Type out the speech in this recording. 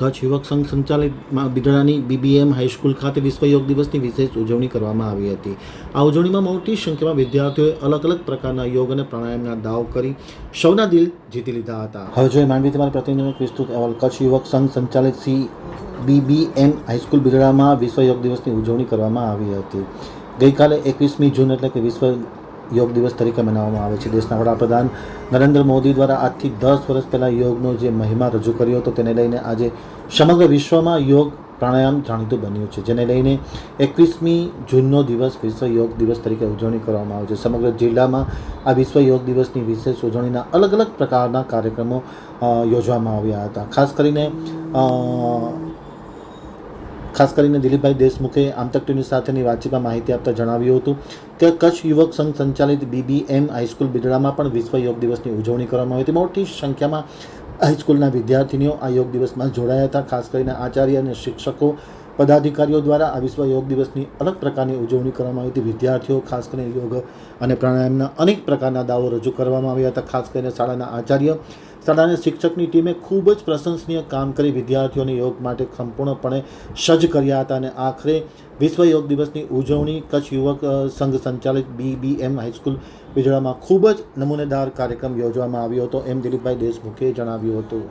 કચ્છ યુવક સંઘ સંચાલિત બિદડાની બીબીએમ હાઈસ્કૂલ ખાતે વિશ્વ યોગ દિવસની વિશેષ ઉજવણી કરવામાં આવી હતી. આ ઉજવણીમાં મોટી સંખ્યામાં વિદ્યાર્થીઓએ અલગ અલગ પ્રકારના યોગ અને પ્રાણાયામના દાવ કરી સૌના દિલ જીતી લીધા હતા. હવે જોઈએ માનવી તમારા પ્રતિનિધિનો વિસ્તૃત અહેવાલ. કચ્છ યુવક સંઘ સંચાલિત સી બીબીએમ હાઈસ્કૂલ બિદડામાં વિશ્વ યોગ દિવસની ઉજવણી કરવામાં આવી હતી. ગઈકાલે એકવીસમી જૂન એટલે કે વિશ્વ યોગ દિવસ તરીકે મનાવવામાં આવે છે. દેશના વડાપ્રધાન નરેન્દ્ર મોદી દ્વારા આજથી દસ વર્ષ પહેલાં યોગનો જે મહિમા રજૂ કર્યો હતો, તેને લઈને આજે સમગ્ર વિશ્વમાં યોગ પ્રાણાયામ જાણીતું બન્યું છે. જેને લઈને એકવીસમી જૂનનો દિવસ વિશ્વ યોગ દિવસ તરીકે ઉજવણી કરવામાં આવે છે. સમગ્ર જિલ્લામાં આ વિશ્વ યોગ દિવસની વિશેષ ઉજવણીના અલગ અલગ પ્રકારના કાર્યક્રમો યોજવામાં આવ્યા હતા. ખાસ કરીને ખાસ કરીને દિલીપભાઈ દેશમુખે આમતક ટીવી સાથેની વાતચીતમાં માહિતી આપતા જણાવ્યું હતું કે કચ્છ યુવક સંઘ સંચાલિત બીબીએમ હાઈસ્કૂલ બિદડામાં પણ વિશ્વ યોગ દિવસની ઉજવણી કરવામાં આવી હતી. મોટી સંખ્યામાં હાઈસ્કૂલના વિદ્યાર્થીનીઓ આ યોગ દિવસમાં જોડાયા હતા. ખાસ કરીને આચાર્ય અને શિક્ષકો પદાધિકારીઓ દ્વારા આ વિશ્વ યોગ દિવસની અલગ પ્રકારની ઉજવણી કરવામાં આવી હતી. વિદ્યાર્થીઓ, ખાસ કરીને યોગ અને પ્રાણાયામના અનેક પ્રકારના દાવો રજૂ કરવામાં આવ્યા હતા. ખાસ કરીને શાળાના આચાર્ય, શાળાના શિક્ષકની ટીમે ખૂબ જ પ્રશંસનીય કામ કરી વિદ્યાર્થીઓને યોગ માટે સંપૂર્ણપણે સજ્જ કર્યા હતા અને આખરે વિશ્વ યોગ દિવસની ઉજવણી કચ્છ યુવક સંઘ સંચાલિત બીબીએમ હાઈસ્કૂલ વિજળામાં ખૂબ જ નમૂનેદાર કાર્યક્રમ યોજવામાં આવ્યો હતો. એમ દિલીપભાઈ દેશમુખે જણાવ્યું હતું.